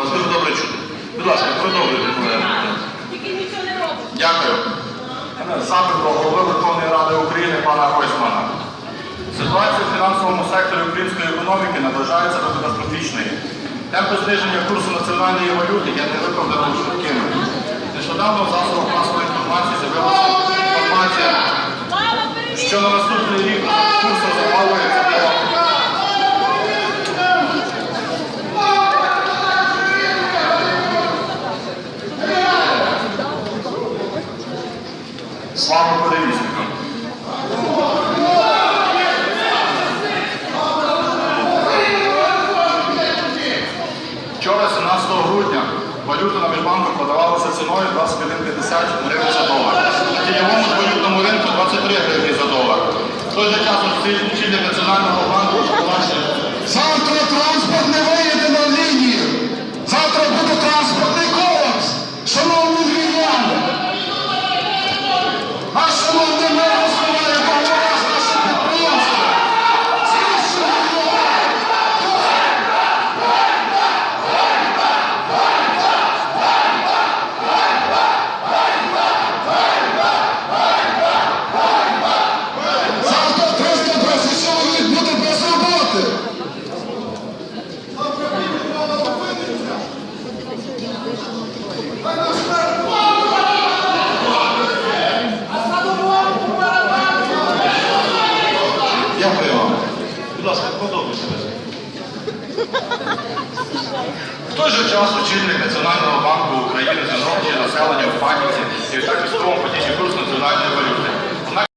Вас дуже добре чути. Будь ласка, продовжуйте, колеги. Тільки нічого не робить. Дякую. Запит до голови Верховної Ради України пана Гойсмана. Ситуація в фінансовому секторі української економіки наближається до катастрофічної. Темпи зниження курсу національної валюти є невиправдано швидкими. Нещодавно в засобах масової інформації з'явилася інформація, що на наступний рік курс розраховується до Слава перевізникам! Вчора, 17 грудня, валюта на міжбанку продавалася ціною 21,50 гривень за долар. На тіньовому валютному ринку 23 гривні за долар. В той же час очільник Національного банку В той же час очільник Національного банку України звинувачує населення в паніці і в так військовому курс національної валюти.